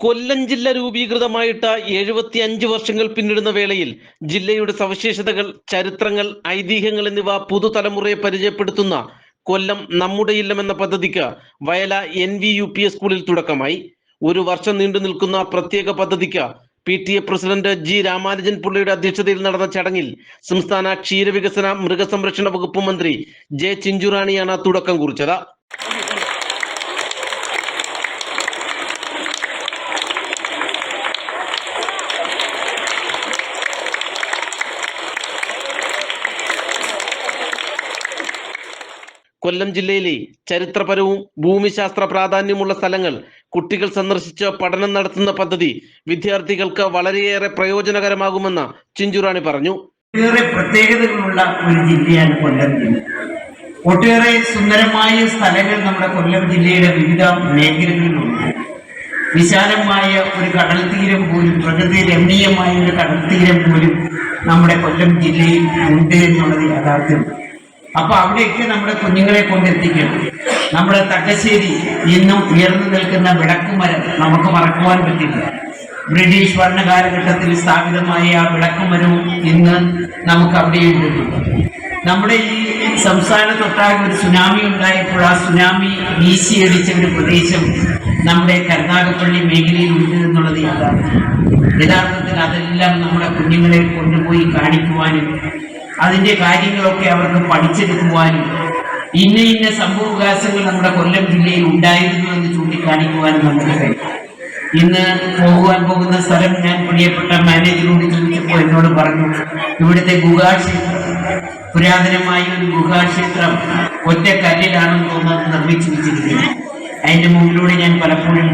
കൊല്ലം ജില്ല രൂപീകൃതമായിട്ട് എഴുപത്തി അഞ്ച് വർഷങ്ങൾ പിന്നിടുന്ന വേളയിൽ ജില്ലയുടെ സവിശേഷതകൾ ചരിത്രങ്ങൾ ഐതിഹ്യങ്ങൾ എന്നിവ പുതുതലമുറയെ പരിചയപ്പെടുത്തുന്ന കൊല്ലം നമ്മുടെ ഇല്ലം എന്ന പദ്ധതിക്ക് Vayala N V U P സ്കൂളിൽ തുടക്കമായി. ഒരു വർഷം നീണ്ടു നിൽക്കുന്ന പ്രത്യേക പദ്ധതിക്ക് P T A president G Ramanujan പിള്ളയുടെ അധ്യക്ഷതയിൽ നടന്ന ചടങ്ങിൽ സംസ്ഥാന ക്ഷീരവികസന മൃഗസംരക്ഷണ വകുപ്പ് മന്ത്രി ജെ ചിഞ്ചുറാണിയാണ് തുടക്കം കുറിച്ചത്. കൊല്ലം ജില്ലയിലെ ചരിത്രപരവും ഭൂമിശാസ്ത്ര പ്രാധാന്യമുള്ള സ്ഥലങ്ങൾ കുട്ടികൾ സന്ദർശിച്ച് പഠനം നടത്തുന്ന പദ്ധതി വിദ്യാർത്ഥികൾക്ക് വളരെയേറെ പ്രയോജനകരമാകുമെന്ന് ചിഞ്ചുറാണി പറഞ്ഞു. ഒട്ടേറെ പ്രത്യേകതകളുള്ള ഒരു ജില്ലയാണ് കൊല്ലം ജില്ല. ഒട്ടേറെ സുന്ദരമായ സ്ഥലങ്ങൾ നമ്മുടെ കൊല്ലം ജില്ലയുടെ വിവിധ മേഖലകളിലുണ്ട്. വിശാലമായ ഒരു കടൽ തീരം പോലും പ്രകൃതി രമണീയമായ ഒരു കടൽ തീരം പോലും നമ്മുടെ കൊല്ലം ജില്ലയിൽ ഉണ്ട് എന്നുള്ളത് യാഥാർത്ഥ്യം അപ്പൊ അവിടെയൊക്കെ നമ്മുടെ കുഞ്ഞുങ്ങളെ കൊണ്ടെത്തിക്കണം നമ്മുടെ തട്ടശ്ശേരി ഇന്നും ഉയർന്നു നിൽക്കുന്ന വിളക്കുമരം നമുക്ക് മറക്കുവാൻ പറ്റില്ല. ബ്രിട്ടീഷ് ഭരണകാലഘട്ടത്തിൽ സ്ഥാപിതമായ ആ വിളക്കുമരവും ഇന്ന് നമുക്ക് അവിടെ അവിടെയുണ്ട് നമ്മുടെ ഈ സംസ്ഥാനത്തൊട്ടാകെ ഒരു സുനാമി ഉണ്ടായപ്പോൾ ആ സുനാമി വീശിയടിച്ച ഒരു പ്രദേശം നമ്മുടെ കരുനാഗപ്പള്ളി മേഖലയിൽ ഉണ്ട് എന്നുള്ളത് യാഥാർത്ഥ്യം. യഥാർത്ഥത്തിൽ അതെല്ലാം നമ്മുടെ കുഞ്ഞുങ്ങളെ കൊണ്ടുപോയി കാണിക്കുവാനും അതിന്റെ കാര്യങ്ങളൊക്കെ അവർക്ക് പഠിച്ചെടുക്കുവാനും ഇന്ന ഇന്ന സംഭവവികാസങ്ങൾ നമ്മുടെ കൊല്ലം ജില്ലയിൽ ഉണ്ടായിരുന്നു എന്ന് ചൂണ്ടിക്കാണിക്കുവാനും നമുക്ക് കഴിയും. ഇന്ന് പോകുവാൻ പോകുന്ന സ്ഥലം ഞാൻ പ്രിയപ്പെട്ട മാനേജറോട് ചോദിച്ചപ്പോൾ എന്നോട് പറഞ്ഞു ഇവിടുത്തെ ഗുഹാക്ഷേത്രം പുരാതനമായ ഒരു ഗുഹാക്ഷേത്രം ഒറ്റ കല്ലിലാണെന്ന് തോന്നുന്നത് നിർമ്മിച്ചു വെച്ചിരിക്കുന്നത് അതിന്റെ മുമ്പിലൂടെ ഞാൻ പലപ്പോഴും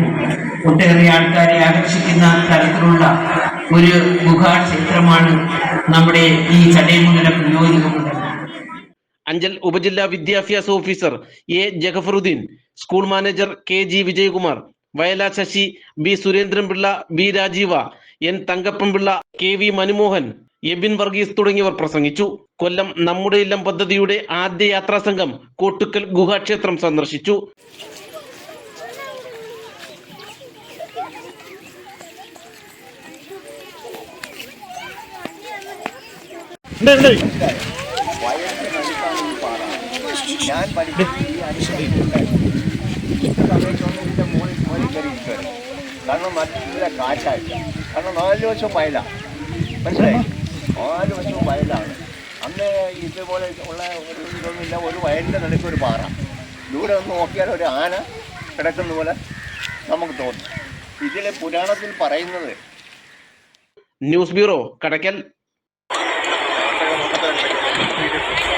ഒട്ടേറെ ആൾക്കാരെ ആകർഷിക്കുന്ന തരത്തിലുള്ള ഒരു ഗുഹാക്ഷേത്രമാണ് നമ്മുടെ ഈ ചടയമംഗലം നിയോജകമണ്ഡലം അഞ്ചൽ ഉപജില്ലാ വിദ്യാഭ്യാസ officer A Jagafaruddin school manager K G Vijayakumar Vayala Sasi B Surendranpillai B Rajeeva N Thankappanpillai K V Manumohan Ebin Varghese തുടങ്ങിയവർ പ്രസംഗിച്ചു. കൊല്ലം നമ്മുടെ ഇല്ലം പദ്ധതിയുടെ ആദ്യ യാത്രാ സംഘം കോട്ടുക്കൽ ഗുഹാക്ഷേത്രം സന്ദർശിച്ചു. കാരണം നല്ല കാറ്റായിട്ട് കാരണം നാല് വർഷം വയലാണ് മനസ്സിലായി നാല് വർഷവും വയലാണ് അന്ന് ഇതുപോലെ ഉള്ള ഒരു ഇതൊന്നുമില്ല ഒരു വയലിന്റെ നടുക്ക് ഒരു പാറ ദൂരെ ഒന്ന് നോക്കിയാൽ ഒരു ആന കിടക്കുന്ന പോലെ നമുക്ക് തോന്നും ഇതിലെ പുരാണത്തിൽ പറയുന്നത് ന്യൂസ് ബ്യൂറോ গেছে